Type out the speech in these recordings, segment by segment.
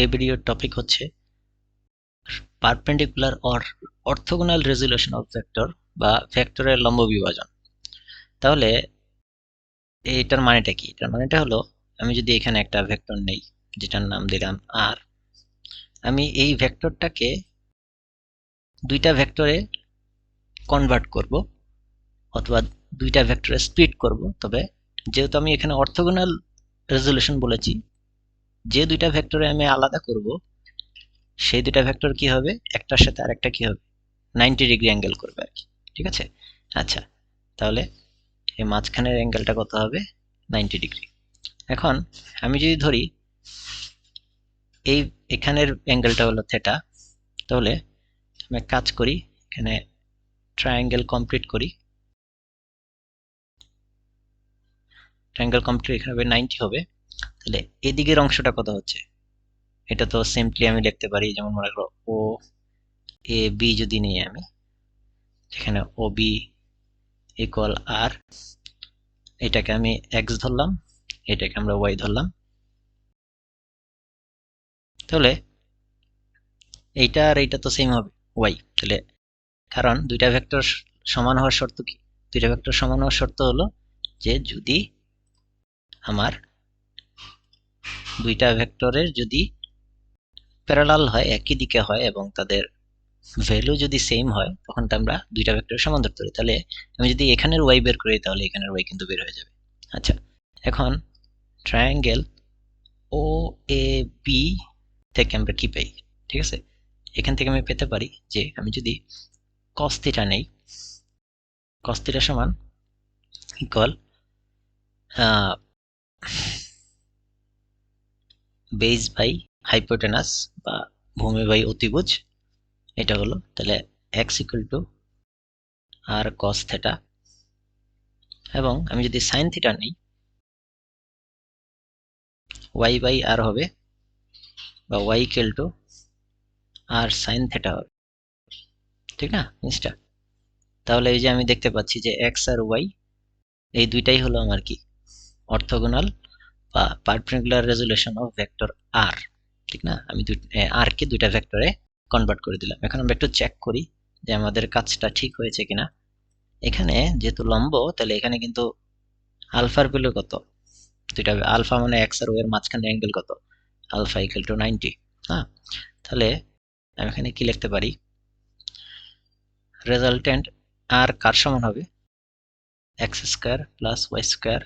এই ভিডিওর টপিক হচ্ছে perpendicular or orthogonal resolution of vector বা ভেক্টরের লম্ব বিভাজন। তাহলে এটার মানেটা কি? এটার মানেটা হলো, আমি যদি এখানে একটা ভেক্টর নেই, যেটার নাম দিলাম আর আমি এই ভেক্টরটাকে দুইটা ভেক্টরে কনভার্ট করব, অথবা দুইটা ভেক্টরে স্প্লিট করব। তবে যেহেতু আমি এখানে অর্থোগোনাল রেজুলেশন বলেছি যে দুইটা ভেক্টরে আমি আলাদা করব, সেই দুইটা ভেক্টর কি হবে? একটার সাথে আরেকটা কি হবে? নাইনটি ডিগ্রি অ্যাঙ্গেল করবে আর কি, ঠিক আছে? আচ্ছা তাহলে এই মাঝখানের অ্যাঙ্গেলটা কত হবে? নাইনটি ডিগ্রি এখন আমি যদি ধরি, এই এখানের অ্যাঙ্গেলটা হলো থেটা তাহলে আমি কাজ করি, এখানে ট্রায়াঙ্গেল কমপ্লিট করি। ট্রায়াঙ্গেল কমপ্লিট এখানে নাইনটি হবে। তাহলে এদিকের অংশটা কত হচ্ছে? এটা তো সিম্পলি আমি লিখতে পারি, যেমন মনে করো ও এ বি যদি নিই আমি এখানে ও বি ইকুয়াল আর এটাকে আমি এক্স ধরলাম, এটাকে আমরা ওয়াই ধরলাম। তাহলে এইটা আর এইটা তো সেম হবে ওয়াই তাহলে কারণ দুইটা ভেক্টর সমান হওয়ার শর্ত কি? দুইটা ভেক্টর সমান হওয়ার শর্ত হলো যে যদি আমার দুইটা ভেক্টরের যদি প্যারালাল হয়, একই দিকে হয় এবং তাদের ভ্যালু যদি সেম হয়, তখন আমরা দুইটা ভেক্টর সমান্তর পারি তাহলে আমি যদি এখানের ওয়াই বের করি, তাহলে এখানের ওয়াই কিন্তু বের হয়ে যাবে। আচ্ছা এখন ট্রায়াঙ্গেল ও এ বি থেকে আমরা কি পাই? ঠিক আছে? এখান থেকে আমি পেতে পারি যে আমি যদি কস্তিটা নেই কস্তিটা সমান ইকুয়াল বেজ বাই হাইপোটেনাস বা ভূমি বাই অতিভুজ, এটা হলো তাহলে x equal to r cos theta এবং আমি যদি সাইন থিটা নিই ওয়াই বাই আর হবে বা y equal to r sine theta হবে। ঠিক না জিনিসটা তাহলে এই যে আমি দেখতে পাচ্ছি যে এক্স আর ওয়াই এই দুইটাই হলো আমার কি? অর্থোগোনাল বা perpendicular resolution of vector r ঠিক না? আমি আর কে দুইটা ভেক্টরে কনভার্ট করে দিলাম। এখন আমরা একটু চেক করি যে আমাদের কাজটা ঠিক হয়েছে কিনা। এখানে যেহেতু লম্ব, তাহলে এখানে কিন্তু আলফার ভ্যালু কত? দুইটা আলফা মানে এক্স আর ওয়ের মাঝখানে অ্যাঙ্গেল কত? আলফা ইকুয়াল টু নাইনটি হ্যাঁ? তাহলে আমি এখানে কি লিখতে পারি? রেজাল্টেন্ট আর কার সমান হবে? X square plus y square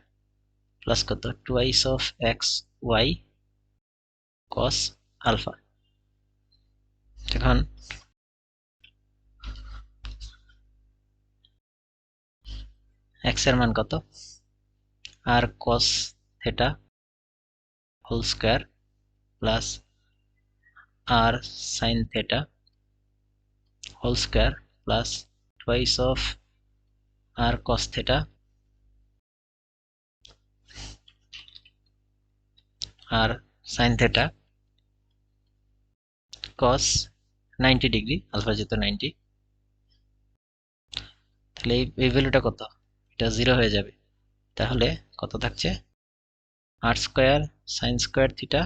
plus কত? Twice of x y cos alpha এখন এক্সের মান কত? R cos theta whole square plus r sine theta whole square plus twice of r cos theta r sine theta cos ninety degree alpha যেহেতু ninety তাহলে এই ভ্যালুটা কত? এটা জিরো হয়ে যাবে। তাহলে কত থাকছে? R square sine square theta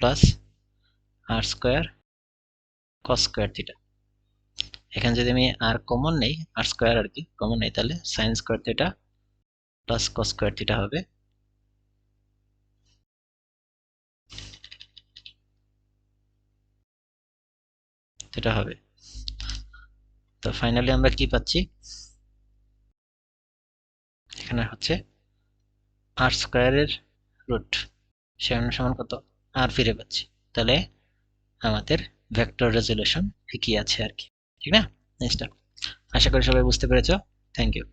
plus r square cos square theta এখানে যদি আমি আর কমন নেই আর স্কোয়ার আর কি কমন নেই, তাহলে sine square theta plus cos square theta হবে। এটা হবে। তো ফাইনালি আমরা কি পাচ্ছি? এখানে হচ্ছে আর স্কোয়ারের রুট সেখানে সমান কত? আর ফিরে পাচ্ছি। তাহলে আমাদের ভেক্টর রেজুলেশন ঠিকই আছে আর কি। ঠিক না? নেক্সট আশা করি সবাই বুঝতে পেরেছ। Thank you